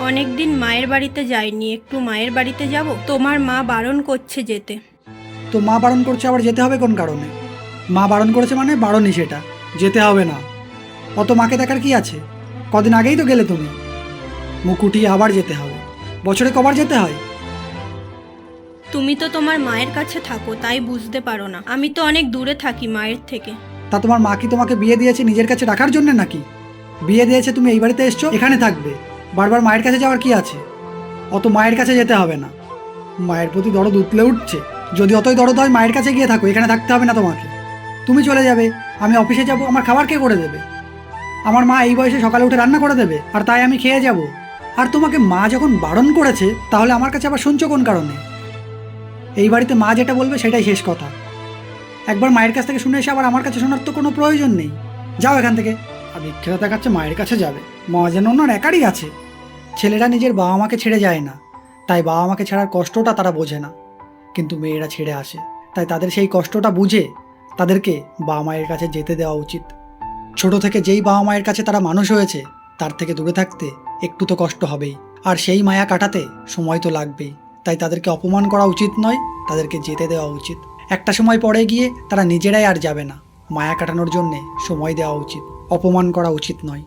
অনেকদিন মায়ের বাড়িতে যাইনি একটু মায়ের বাড়িতে যাব? তোমার মা বারণ করছে যেতে। তো মা বারণ করছে আবার যেতে হবে কোন কারণে? মা বারণ করেছে মানে বারণই সেটা যেতে হবে না। অত মাকে দেখার কি আছে? কদিন আগেই তো গেলে তুমি। উঠিয়ে আবার যেতে হবে। বছরে কবার যেতে হয়? তুমি তো তোমার মায়ের কাছে থাকো তাই বুঝতে পারো না। আমি তো অনেক দূরে থাকি মায়ের থেকে। তা তোমার মা কি তোমাকে বিয়ে দিয়েছে নিজের কাছে রাখার জন্য নাকি? বিয়ে দিয়েছে তুমি এই বাড়িতে এসছো এখানে থাকবে। বারবার মায়ের কাছে যাওয়ার কি আছে? অত মায়ের কাছে যেতে হবে না। মায়ের প্রতি দরদ উতলে উঠছে। যদি অতই দরদ হয়, মায়ের কাছে গিয়ে থাকো, এখানে থাকতে হবে না তোমাকে। তুমি চলে যাবে। আমি অফিসে যাব, আমার খাবার কে করে দেবে? আমার মা এই বয়সে সকালে উঠে রান্না করে দেবে, আর তাই আমি খেয়ে যাব। আর তোমাকে মা যখন বারণ করেছে, তাহলে আমার কাছে আবার শুনছো কোন কারণে? এই বাড়িতে মা যেটা বলবে, সেটাই শেষ কথা। একবার মায়ের কাছ থেকে শুনে এসে আবার আমার কাছে শোনার তো কোনো প্রয়োজন নেই। যাও এখান থেকে। আর দীক্ষিতা দেখাচ্ছে মায়ের কাছে যাবে। মা যেন ওনার একারই আছে। ছেলেরা নিজের বাবা মাকে ছেড়ে যায় না। তাই বাবা মাকে ছাড়ার কষ্টটা তারা বোঝে না। কিন্তু মেয়েরা ছেড়ে আসে। তাই তাদের সেই কষ্টটা বুঝে তাদেরকে বাবা মায়ের কাছে যেতে দেওয়া উচিত। ছোট থেকে যেই বাবা মায়ের কাছে তারা মানুষ হয়েছে, তার থেকে দূরে থাকতে একটু তো কষ্ট হবেই। আর সেই মায়া কাটাতে সময় তো লাগবেই। তাই তাদেরকে অপমান করা উচিত নয়, তাদেরকে যেতে দেওয়া উচিত। একটা সময় পরে গিয়ে তারা নিজেরাই আর যাবে না। মায়া কাটানোর জন্যে সময় দেওয়া উচিত। অপমান করা উচিত নয়।